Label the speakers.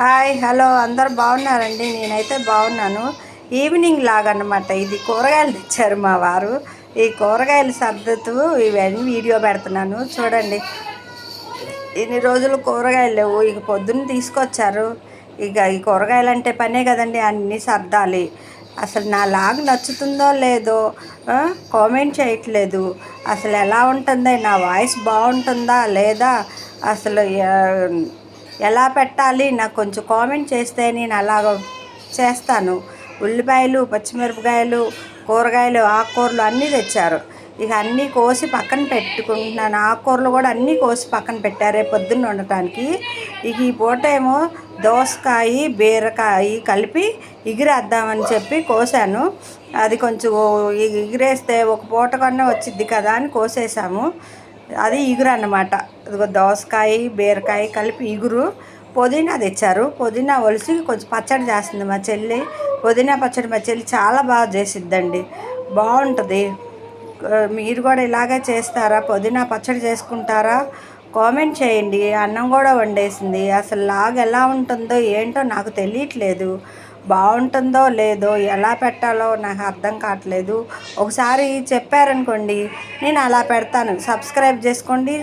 Speaker 1: Hi hello అందరు బాగున్నారండి? నేనైతే బాగున్నాను. ఈవినింగ్ లాగా అన్నమాట ఇది కూరగాయలు తెచ్చారు మా వారు. ఈ కూరగాయలు సర్దుతూ ఇవన్నీ వీడియో పెడుతున్నాను. చూడండి. ఇన్ని రోజులు కూరగాయలు లేవు. ఇక పొద్దున్న తీసుకొచ్చారు. ఇక ఈ కూరగాయలు అంటే పనే కదండి. అన్నీ సర్దాలి. అసలు నా లాగ్ నచ్చుతుందో లేదో కామెంట్ చేయట్లేదు. అసలు ఎలా ఉంటుంది నా వాయిస్ బాగుంటుందా లేదా? అసలు ఎలా పెట్టాలి? నాకు కొంచెం కామెంట్ చేస్తే నేను అలాగ చేస్తాను. ఉల్లిపాయలు పచ్చిమిరపకాయలు కూరగాయలు ఆకుకూరలు అన్నీ తెచ్చారు. ఇక అన్నీ కోసి పక్కన పెట్టుకుంటున్నాను. ఆకుకూరలు కూడా అన్నీ కోసి పక్కన పెట్టారు పొద్దున్న ఉండటానికి ఇక ఈ పూట ఏమో దోసకాయ బీరకాయ కలిపి ఎగిరేద్దామని చెప్పి కోసాను. అది కొంచెం ఎగిరేస్తే ఒక పూట కన్నా వచ్చిద్ది కదా అని కోసేసాము. అది ఇగురు అన్నమాట. ఇదిగో దోసకాయ బీరకాయ కలిపి ఇగురు. పుదీనా తెచ్చారు. పుదీనా ఒలిసి కొంచెం పచ్చడి చేస్తుంది మా చెల్లి. పుదీనా పచ్చడి మా చెల్లి చాలా బాగా చేసిద్దండి. బాగుంటుంది. మీరు కూడా ఇలాగే చేస్తారా? పుదీనా పచ్చడి చేసుకుంటారా? కామెంట్ చేయండి. అన్నం కూడా వండేసింది. అసలు లాగ్ ఎలా ఉంటుందో ఏంటో నాకు తెలియట్లేదు. బాగుంటుందో లేదో ఎలా పెట్టాలో నాకు అర్థం కావట్లేదు. ఒకసారి చెప్పారనుకోండి నేను అలా పెడతాను. సబ్స్క్రైబ్ చేసుకోండి.